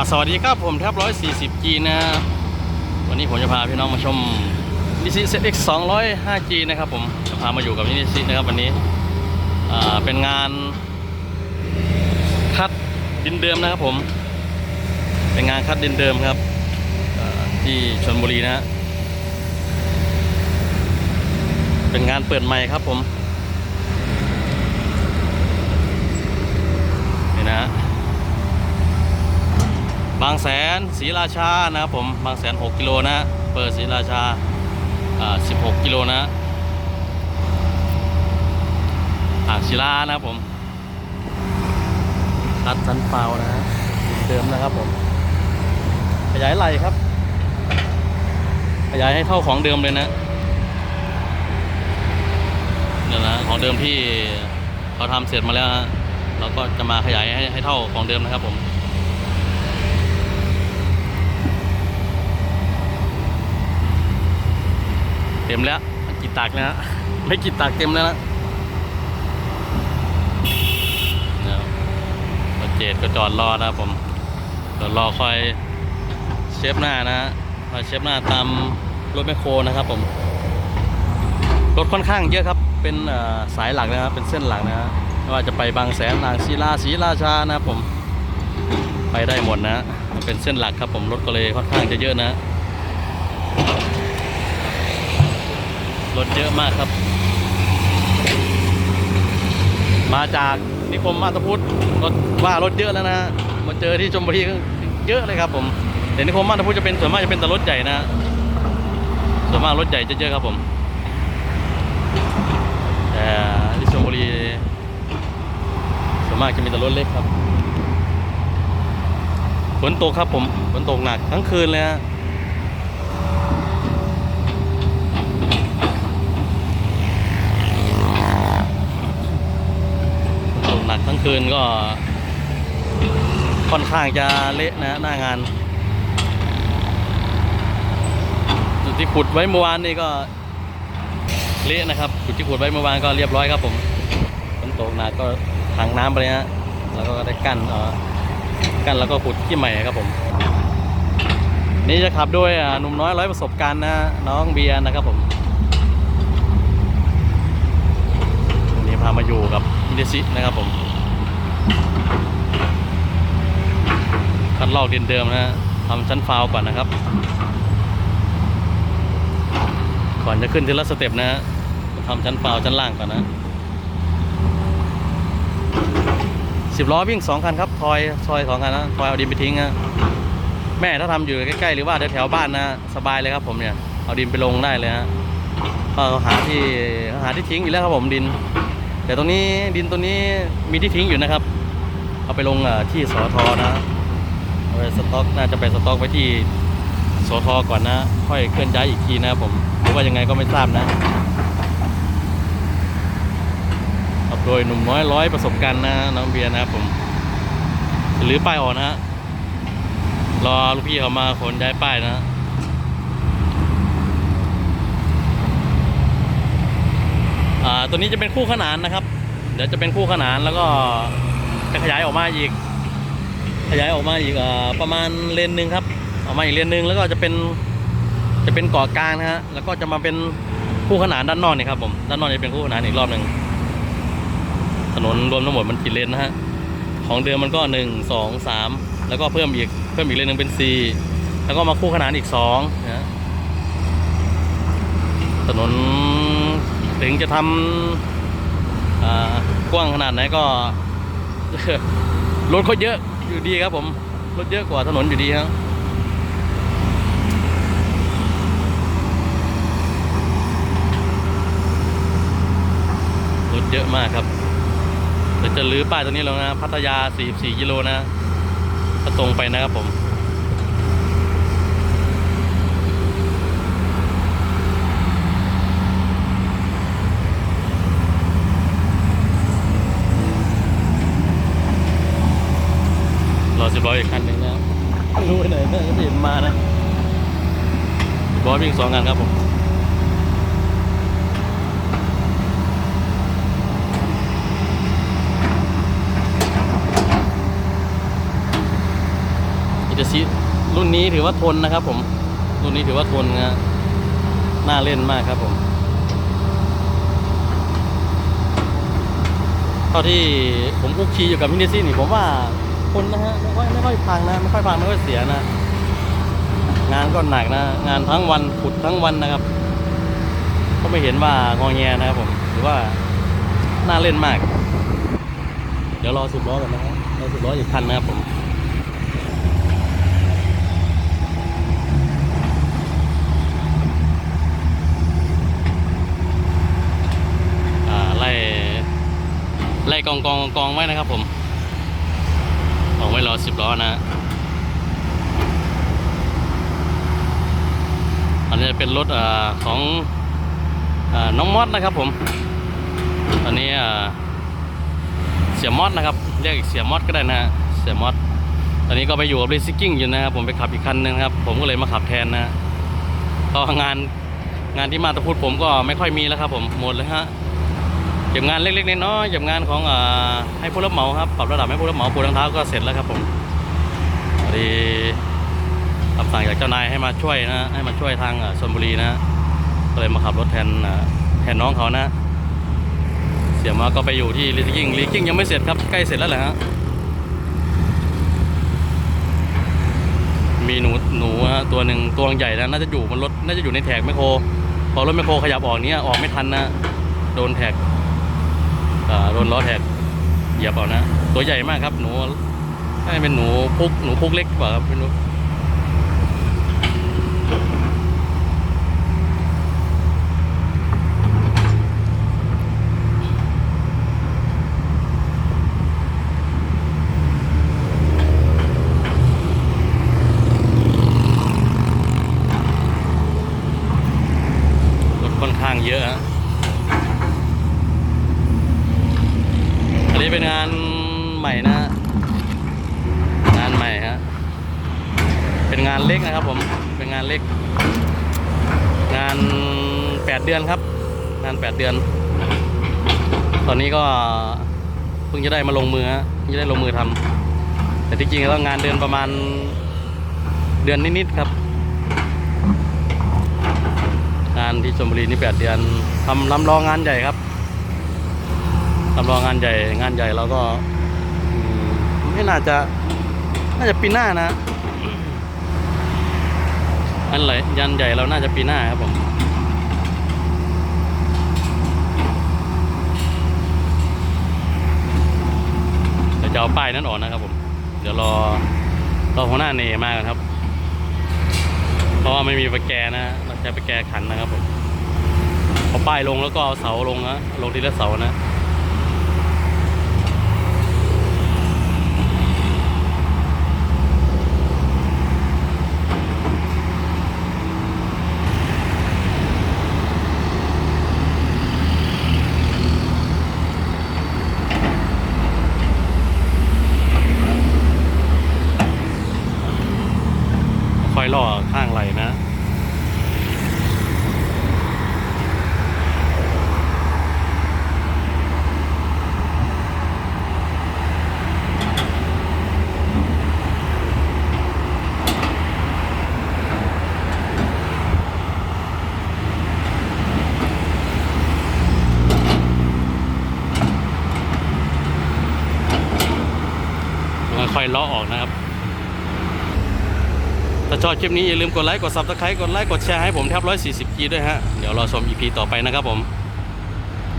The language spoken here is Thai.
ครับสวัสดีครับผมแท็บ140 G นะ วันนี้ผมจะพาพี่น้องมาชมนิซิ ZX 200 5G นะครับผมจะพามาอยู่กับนิซินะครับวันนี้อ่าเป็นงานคัดดินเดิมนะครับผม เป็นงานคัดดินเดิมครับที่ชลบุรีนะฮะเป็นงานเปิดใหม่ครับผมนี่นะฮะ บางแสนศรีราชานะครับผมบางแสน 6 กิโลนะเปิดศรีราชาอ่า16 กิโลนะอ่างศิลานะครับผมคัดสันเปล่านะฮะเดิมนะครับผม ขยายไหลครับ ขยายให้เท่าของเดิมเลยนะเนี่ยนะของเดิมที่เขาทำเสร็จมาแล้วฮะเราก็จะมาขยายให้ให้เท่าของเดิมนะครับผม เต็มแล้วกี่ตักนะฮะไม่กี่ตักเต็มแล้วนะเนี่ยรถเจดก็จอดรอนะครับผมจอดรอคอยเชฟหน้านะฮะคอยเชฟหน้าตามรถแมคโครนะครับผมรถค่อนข้างเยอะครับเป็นสายหลักนะครับเป็นเส้นหลักนะฮะไม่ว่าจะไปบางแสนอ่างศิลาศรีราชานะครับผมไปได้หมดนะฮะเป็นเส้นหลักครับผมรถก็เลยค่อนข้างจะเยอะนะฮะ รถเยอะมากครับ มาจากนิคมมาตพุทธรถว่ารถเยอะแล้วนะมาเจอที่ชมบุรีเยอะเลยครับ ผมแต่นิคมมาตพุทธจะเป็นส่วนมากจะเป็นแต่รถใหญ่นะฮะส่วนมากรถใหญ่จะเยอะครับผมแต่ที่ชมบุรีส่วนมากจะมีแต่รถเล็กครับฝนตกครับผมฝนตกหนักทั้งคืนเลยฮะ ตกหนักทั้ง คืนก็ค่อนข้างจะเละนะหน้างาน จุดที่ขุดไว้เมื่อวานนี่ก็เละนะครับ จุดที่ขุดไว้เมื่อวานก็เรียบร้อยครับผมฝนตกหนักก็ถังน้ำไปเลยฮะแล้วก็ได้กั้นเออกั้นแล้วก็ขุดที่ใหม่ครับผม นี่จะขับด้วยหนุ่มน้อยร้อยประสบการณ์นะน้องเบียร์นะครับผมวันนี้พามาอยู่กับมิเดซินะครับผม คัดลอกดินเดิมนะฮะทำชั้นฟาวก่อนนะครับ ก่อนจะขึ้นทีละสเต็ปนะฮะทำชั้นฟาวชั้นล่างก่อนนะสิบล้อวิ่งสองคันครับทอยซอยสองคันนะทอยเอาดินไปทิ้งนะแม่ถ้าทำอยู่ใกล้ๆหรือว่าแถวๆบ้านนะสบายเลยครับผมเนี่ยเอาดินไปลงได้เลยฮะก็หาที่หาที่ทิ้งอยู่แล้วครับผมดิน แต่ตรงนี้ดินตัวนี้มีที่ทิ้งอยู่นะครับ เอาไปลงที่สอทอนะเอาไปสต็อกน่าจะไปสต็อกไว้ที่สอทอก่อนนะ ค่อยเคลื่อนย้ายอีกทีนะผมหรือว่ายังไงก็ไม่ทราบนะขับโดยหนุ่มน้อยร้อยประสบการณ์นะน้องเบียร์นะครับผมหรือป้ายออกนะฮะรอลูกพี่เขามาขนย้ายป้ายนะฮะอ่าตัวนี้จะเป็นคู่ขนานนะครับ เดี๋ยวจะเป็นคู่ขนานแล้วก็ จะขยายออกมาอีก ขยายออกมาอีกอประมาณเลนหนึ่งครับออกมาอีกเลนหนึ่งแล้วก็จะเป็นจะเป็นเกาะกลางนะฮะแล้วก็จะมาเป็นคู่ขนานด้านนอกนี่ครับผมด้านนอกจะเป็นคู่ขนานอีกรอบหนึ่งถนนรวมทั้งหมดมันกี่เลนนะฮะของเดิมมันก็หนึ่งสองสามแล้วก็เพิ่มอีกเพิ่มอีกเลนหนึ่งเป็นสี่แล้วก็มาคู่ขนานอีกสองนะถนนถึงจะทำกว้างขนาดไหนก็ รถเขาเยอะอยู่ดีครับผม รถเยอะกว่าถนนอยู่ดีครับรถเยอะมากครับเดี๋ยวจะลื้อป้ายตรงนี้ลงนะ พัทยา 44กิโลนะถ้าตรงไปนะครับผม สิบร้อยอีกคันหนึ่งนะไม่รู้ไปไหนนะจะเห็นมานะสิบร้อยวิ่งสองคันครับผมอีกจะซีรุ่นนี้ถือว่าทนนะครับผม รุ่นนี้ถือว่าทนนะน่าเล่นมากครับผมเท่าที่ผมคุกคีอยู่กับมินิซี่นี่ผมว่า คนนะฮะไม่ค่อยไม่ค่อยพังนะไม่ค่อยพังไม่ค่อยเสียนะ งานก็หนักนะ งานทั้งวันขุดทั้งวันนะครับ ก็ไม่เห็นว่างอแงนะครับผมหรือว่าน่าเล่นมาก เดี๋ยวรอสิบล้อกันนะครับรอสิบล้ออีกคันนะครับผมไล่ไล่กองกองกองไว้นะครับผม ออกไว้รอสิบล้อนะอันนี้เป็นรถอ่าของอ่าน้องมอสนะครับผมตอนนี้อ่าเสียมอสนะครับเรียกเสียมอสก็ได้นะเสียมอสตอนนี้ก็ไปอยู่กับรีซิกิ้งอยู่นะครับผมไปขับอีกคันหนึงครับ ผมก็เลยมาขับแทนนะก็งานงานที่มาตะพุดผมก็ไม่ค่อยมีแล้วครับผมหมดเลยฮะ ก็บงานเล็กๆน้อยๆเก็บงานของอให้ผู้รับเหมาครับปรับระดับให้ผู้รับเหมาปูรองเท้าก็เสร็จแล้วครับผมพอดีคำสั่งจากเจ้านายให้มาช่วยนะให้มาช่วยทางชลบุรีนะก็เลยมาขับรถแทนแทนน้องเขานะ เสียมาก็ไปอยู่ที่ลีกิ้งลีกิ้งยังไม่เสร็จครับใกล้เสร็จแล้วแหละฮะมีหนูหนูฮะตัวหนึ่งตัวใหญ่นะน่าจะอยู่บนรถน่าจะอยู่ในแท็กแมคโครพอรถแมคโครขยับออกเนี้ยออกไม่ทันนะโดนแท็ก โดนล้อแท็กเหยียบเอานะ ตัวใหญ่มากครับ หนูน่าจะเป็นหนูพุกหนูพุกเล็กกว่าครับพี่นุ๊ถค่อนข้างเยอะฮะอั นี้เป็นงานใหม่นะ งานใหม่ฮะ เป็นงานเล็กนะครับผม เป็นงานเล็ก งานแปดเดือนครับ งานแปดเดือน ตอนนี้ก็เพิ่งจะได้มาลงมือฮะเพิ่งจะได้ลงมือทำแต่ที่จริงแล้วงานเดือนประมาณเดือนนิดๆครับงานที่ชลบุรีนี่แปดเดือนทำลำลองงานใหญ่ครับ ลำลองงานใหญ่งานใหญ่เราก็อืมไม่น่าจะน่าจะปีหน้านะอันไหนยันใหญ่เราน่าจะปีหน้าครับผมเดี๋ยวจะเอาป้ายนั้นออกนะครับผม เดี๋ยวรอรอหัวหน้าเนมากันครับ เพราะว่าไม่มีประแกนะเราใช้ประแกขันนะครับผมเอาป้ายลงแล้วก็เอาเสาลงนะลงทีละเสานะ ค่อยๆล้อออกนะครับ ถ้าชอบคลิปนี้อย่าลืมกดไลค์ กดซับสไครต์กดไลค์ กดแชร์ให้ผมแทบ140กีด้วยฮะ เดี๋ยวรอชม EP ต่อไปนะครับผม